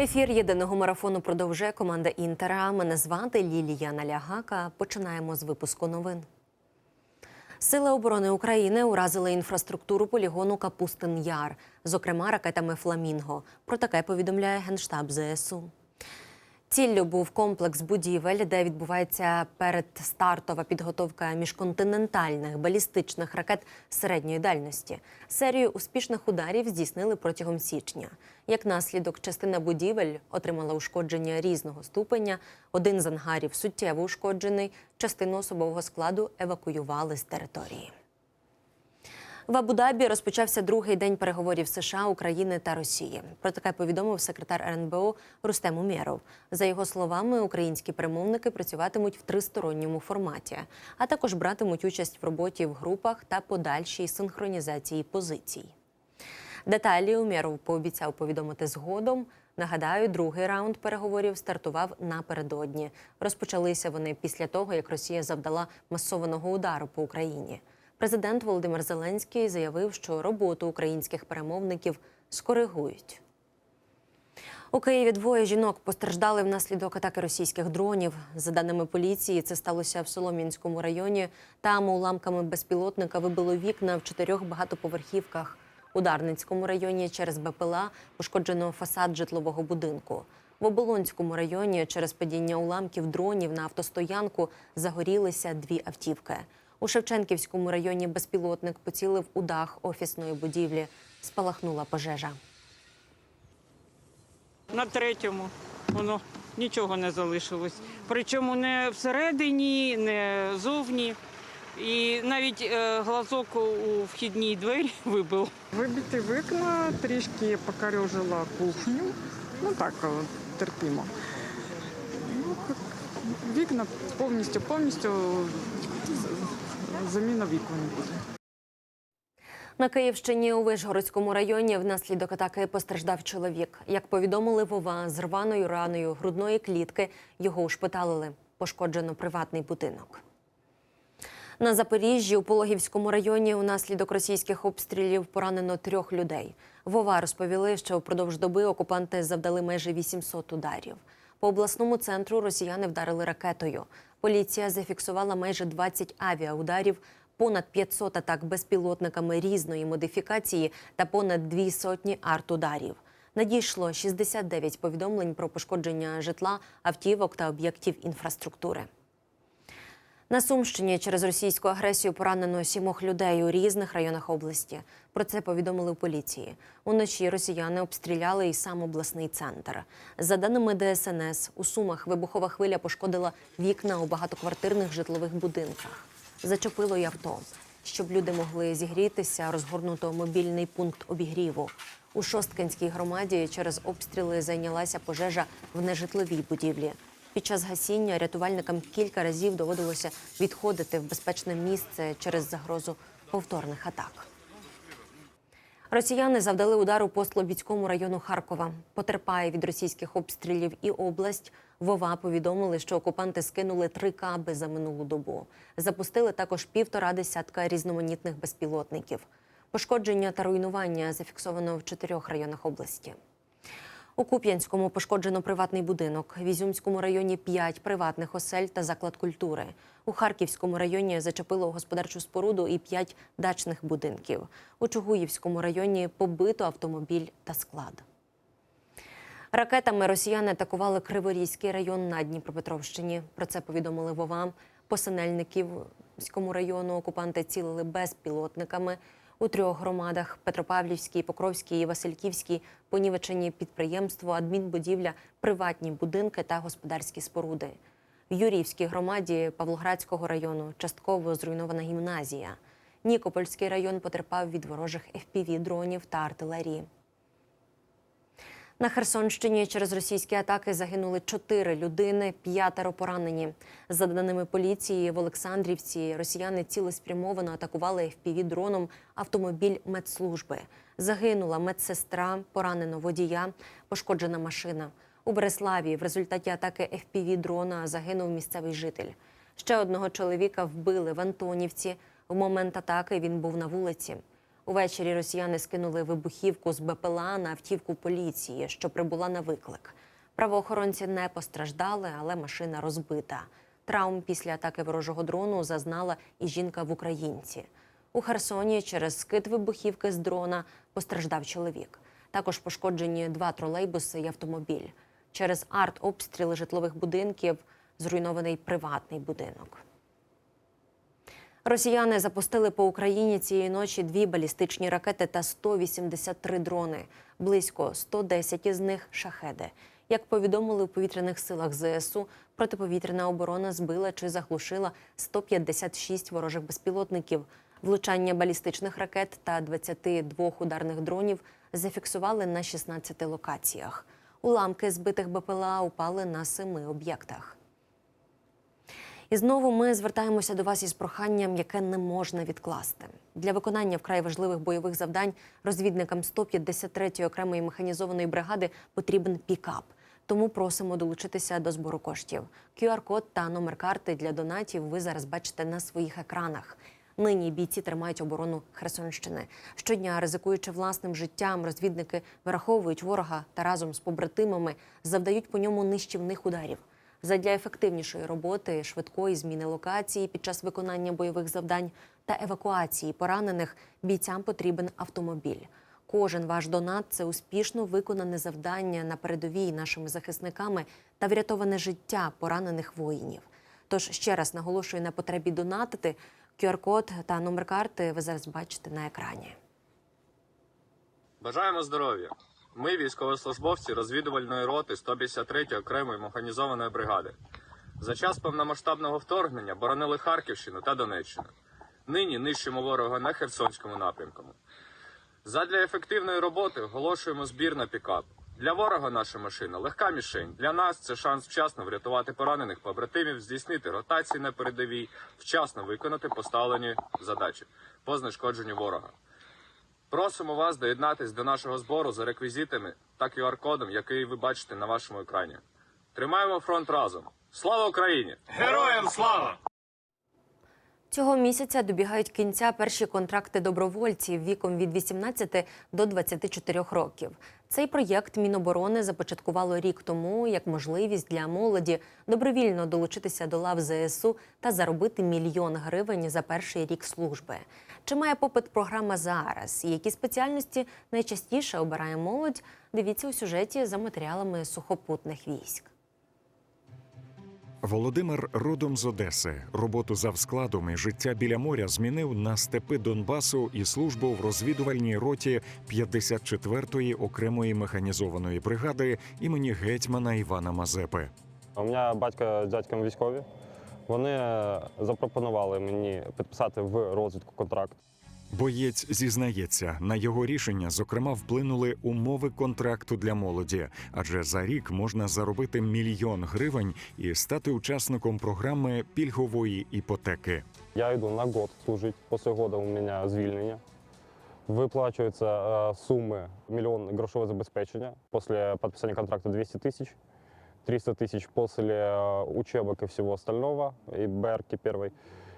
Ефір єдиного марафону продовжує команда Інтера. Мене звати Лілія Налягака. Починаємо з випуску новин. Сили оборони України уразили інфраструктуру полігону Капустин Яр, зокрема ракетами Фламінго. Про таке повідомляє генштаб ЗСУ. Ціллю був комплекс будівель, де відбувається передстартова підготовка міжконтинентальних балістичних ракет середньої дальності. Серію успішних ударів здійснили протягом січня. Як наслідок, частина будівель отримала ушкодження різного ступеня. Один з ангарів суттєво ушкоджений. Частину особового складу евакуювали з території. В Абу-Дабі розпочався другий день переговорів США, України та Росії. Про таке повідомив секретар РНБО Рустем Умєров. За його словами, українські перемовники працюватимуть в тристоронньому форматі, а також братимуть участь в роботі в групах та подальшій синхронізації позицій. Деталі Умєров пообіцяв повідомити згодом. Нагадаю, другий раунд переговорів стартував напередодні. Розпочалися вони після того, як Росія завдала масованого удару по Україні. Президент Володимир Зеленський заявив, що роботу українських перемовників скоригують. У Києві двоє жінок постраждали внаслідок атаки російських дронів. За даними поліції, це сталося в Солом'янському районі. Там уламками безпілотника вибило вікна в чотирьох багатоповерхівках. У Дарницькому районі через БПЛА пошкоджено фасад житлового будинку. В Оболонському районі через падіння уламків дронів на автостоянку загорілися дві автівки. У Шевченківському районі безпілотник поцілив у дах офісної будівлі. Спалахнула пожежа. На третьому воно нічого не залишилось. Причому не всередині, не зовні. І навіть е, глазок у вхідній двері вибив. Вибиті вікна, трішки покорежила кухню. Ну так, е, терпімо. Ну, вікна повністю, повністю заміна вікон буде. На Київщині у Вишгородському районі внаслідок атаки постраждав чоловік. Як повідомили Вова, з рваною раною грудної клітки його ушпиталили. Пошкоджено приватний будинок. На Запоріжжі у Пологівському районі унаслідок російських обстрілів поранено трьох людей. Вова розповіли, що впродовж доби окупанти завдали майже 800 ударів. По обласному центру росіяни вдарили ракетою. Поліція зафіксувала майже 20 авіаударів, понад 500 атак безпілотниками різної модифікації та понад дві сотні артударів. Надійшло 69 повідомлень про пошкодження житла, автівок та об'єктів інфраструктури. На Сумщині через російську агресію поранено сімох людей у різних районах області. Про це повідомили у поліції. Уночі росіяни обстріляли і сам обласний центр. За даними ДСНС, у Сумах вибухова хвиля пошкодила вікна у багатоквартирних житлових будинках. Зачепило й авто. Щоб люди могли зігрітися, розгорнуто мобільний пункт обігріву. У Шосткинській громаді через обстріли зайнялася пожежа в нежитловій будівлі. Під час гасіння рятувальникам кілька разів доводилося відходити в безпечне місце через загрозу повторних атак. Росіяни завдали удару по Слобідському району Харкова. Потерпає від російських обстрілів і область. Вова повідомили, що окупанти скинули три каби за минулу добу. Запустили також півтора десятка різноманітних безпілотників. Пошкодження та руйнування зафіксовано в чотирьох районах області. У Куп'янському пошкоджено приватний будинок. В Ізюмському районі п'ять приватних осель та заклад культури. У Харківському районі зачепило господарчу споруду і п'ять дачних будинків. У Чугуївському районі побито автомобіль та склад. Ракетами росіяни атакували Криворізький район на Дніпропетровщині. Про це повідомили Вова. По Синельниківському району окупанти цілили безпілотниками. У трьох громадах Петропавлівській, Покровській і Васильківській понівечені підприємство, адмінбудівля, приватні будинки та господарські споруди. В Юрівській громаді Павлоградського району частково зруйнована гімназія. Нікопольський район потерпав від ворожих FPV-дронів та артилерії. На Херсонщині через російські атаки загинули чотири людини, п'ятеро поранені. За даними поліції, в Олександрівці росіяни цілеспрямовано атакували FPV-дроном автомобіль медслужби. Загинула медсестра, поранено водія, пошкоджена машина. У Береславі в результаті атаки FPV-дрона загинув місцевий житель. Ще одного чоловіка вбили в Антонівці. В момент атаки він був на вулиці. Увечері росіяни скинули вибухівку з БПЛА на автівку поліції, що прибула на виклик. Правоохоронці не постраждали, але машина розбита. Травм після атаки ворожого дрону зазнала і жінка в Українці. У Херсоні через скид вибухівки з дрона постраждав чоловік. Також пошкоджені два тролейбуси і автомобіль. Через артобстріли житлових будинків зруйнований приватний будинок. Росіяни запустили по Україні цієї ночі дві балістичні ракети та 183 дрони. Близько 110 із них шахеди. Як повідомили у повітряних силах ЗСУ, протиповітряна оборона збила чи заглушила 156 ворожих безпілотників. Влучання балістичних ракет та 22 ударних дронів зафіксували на 16 локаціях. Уламки збитих БПЛА упали на семи об'єктах. І знову ми звертаємося до вас із проханням, яке не можна відкласти. Для виконання вкрай важливих бойових завдань розвідникам 153-ї окремої механізованої бригади потрібен пікап. Тому просимо долучитися до збору коштів. QR-код та номер карти для донатів ви зараз бачите на своїх екранах. Нині бійці тримають оборону Херсонщини. Щодня, ризикуючи власним життям, розвідники вираховують ворога та разом з побратимами завдають по ньому нищівних ударів. Задля ефективнішої роботи, швидкої зміни локації під час виконання бойових завдань та евакуації поранених бійцям потрібен автомобіль. Кожен ваш донат це успішно виконане завдання на передовій нашими захисниками та врятоване життя поранених воїнів. Тож ще раз наголошую на потребі донатити. QR-код та номер карти ви зараз бачите на екрані. Бажаємо здоров'я. Ми, військовослужбовці розвідувальної роти 153-ї окремої механізованої бригади. За час повномасштабного вторгнення боронили Харківщину та Донеччину. Нині нищимо ворога на Херсонському напрямку. Задля ефективної роботи оголошуємо збір на пікап. Для ворога наша машина легка мішень. Для нас це шанс вчасно врятувати поранених побратимів, здійснити ротації на передовій, вчасно виконати поставлені задачі по знешкодженню ворога. Просимо вас доєднатись до нашого збору за реквізитами та QR-кодом, який ви бачите на вашому екрані. Тримаємо фронт разом. Слава Україні! Героям слава! Цього місяця добігають кінця перші контракти добровольців віком від 18 до 24 років. Цей проєкт Міноборони започаткувало рік тому як можливість для молоді добровільно долучитися до лав ЗСУ та заробити мільйон гривень за перший рік служби. Чи має попит програма зараз? Які спеціальності найчастіше обирає молодь? Дивіться у сюжеті за матеріалами сухопутних військ. Володимир родом з Одеси. Роботу завскладом і життя біля моря змінив на степи Донбасу і службу в розвідувальній роті 54-ї окремої механізованої бригади імені гетьмана Івана Мазепи. У мене батько з дядьком військові. Вони е, запропонували мені підписати в розвідку контракт. Боєць зізнається, на його рішення, зокрема, вплинули умови контракту для молоді, адже за рік можна заробити мільйон гривень і стати учасником програми пільгової іпотеки. Я йду на год служити. Після года у мене звільнення. Виплачуються е, суми мільйон грошове забезпечення. Після підписання контракту 200 тисяч. 300 тысяч после учебок и всего остального, и БРК первой,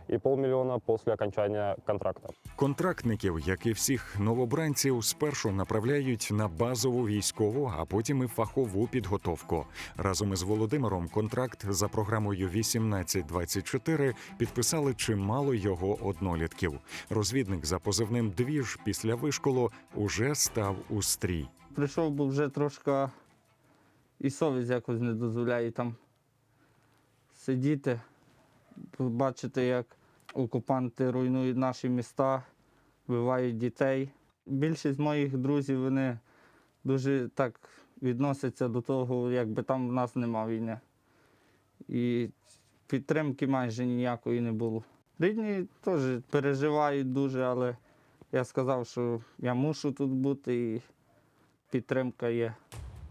и полмиллиона после окончания контракта. Контрактників, як і всіх новобранців, спершу направляють на базову військову, а потім і фахову підготовку. Разом із Володимиром контракт за програмою 1824 підписали чимало його однолітків. Розвідник за позивним двіж після вишколу уже став у стрій. Прийшов, бо вже трошки і совість якось не дозволяє там сидіти, бачити, як окупанти руйнують наші міста, вбивають дітей. Більшість моїх друзів вони дуже так відносяться до того, якби там в нас нема війни. І підтримки майже ніякої не було. Рідні теж переживають дуже, але я сказав, що я мушу тут бути і підтримка є.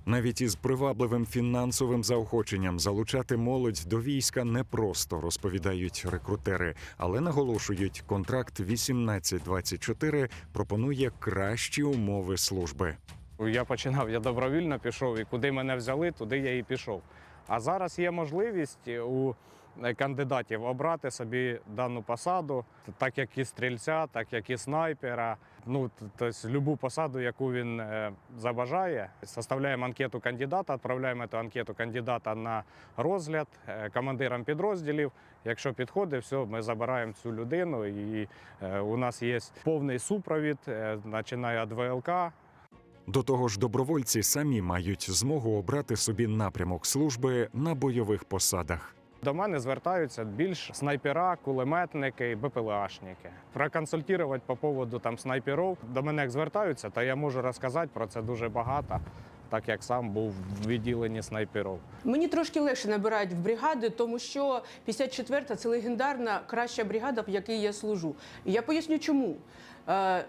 Навіть із привабливим фінансовим заохоченням залучати молодь до війська непросто, розповідають рекрутери, але наголошують, контракт 1824 пропонує кращі умови служби. Я починав, я добровільно пішов, і куди мене взяли, туди я і пішов. А зараз є можливість у е, кандидатів обрати собі дану посаду, так як і стрільця, так як і снайпера. Ну, тобто, любу посаду, яку він е, забажає, составляємо анкету кандидата, відправляємо цю анкету кандидата на розгляд е, командирам підрозділів. Якщо підходить, все, ми забираємо цю людину, і е, у нас є повний супровід, е, починає від ВЛК, До того ж, добровольці самі мають змогу обрати собі напрямок служби на бойових посадах. До мене звертаються більш снайпера, кулеметники, БПЛАшники. Проконсультувати по поводу там снайперів. До мене як звертаються, та я можу розказати про це дуже багато, так як сам був в відділенні снайперів. Мені трошки легше набирають в бригади, тому що 54-та – це легендарна краща бригада, в якій я служу. Я поясню, чому. Е,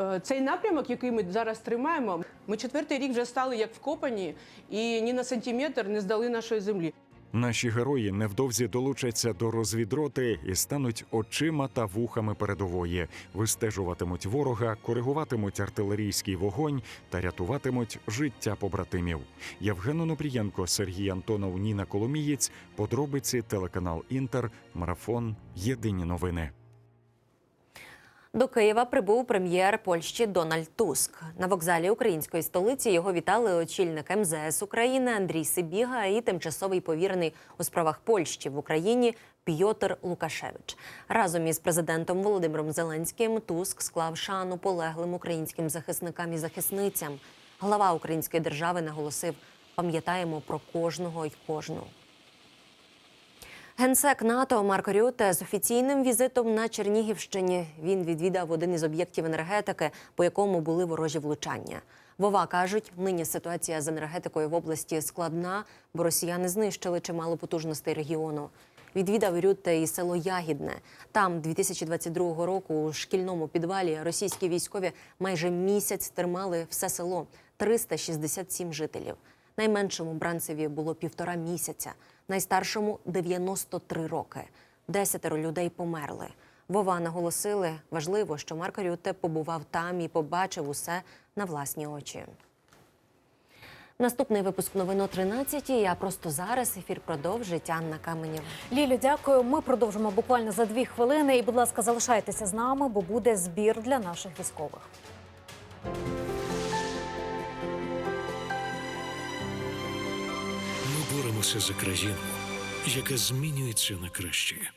е, Цей напрямок, який ми зараз тримаємо, ми четвертий рік вже стали як вкопані і ні на сантиметр не здали нашої землі. Наші герої невдовзі долучаться до розвідроти і стануть очима та вухами передової, вистежуватимуть ворога, коригуватимуть артилерійський вогонь та рятуватимуть життя побратимів. Євген Онопрієнко, Сергій Антонов, Ніна Коломієць. Подробиці телеканал Інтер. Марафон. Єдині новини. До Києва прибув прем'єр Польщі Дональд Туск. На вокзалі української столиці його вітали очільник МЗС України Андрій Сибіга і тимчасовий повірений у справах Польщі в Україні Пьотр Лукашевич. Разом із президентом Володимиром Зеленським Туск склав шану полеглим українським захисникам і захисницям. Глава української держави наголосив: пам'ятаємо про кожного й кожну. Генсек НАТО Марк Рюте з офіційним візитом на Чернігівщині. Він відвідав один із об'єктів енергетики, по якому були ворожі влучання. Вова кажуть, нині ситуація з енергетикою в області складна, бо росіяни знищили чимало потужностей регіону. Відвідав Рюте і село Ягідне. Там 2022 року у шкільному підвалі російські військові майже місяць тримали все село 367 жителів. Найменшому бранцеві було півтора місяця, найстаршому 93 роки. Десятеро людей померли. Вова наголосили, важливо, що Марк Рюте побував там і побачив усе на власні очі. Наступний випуск новин о 13 А просто зараз ефір продовжить Анна Каменєва. Лілю, дякую. Ми продовжимо буквально за дві хвилини. І, будь ласка, залишайтеся з нами, бо буде збір для наших військових. Ми боремося за країну, яка змінюється на краще.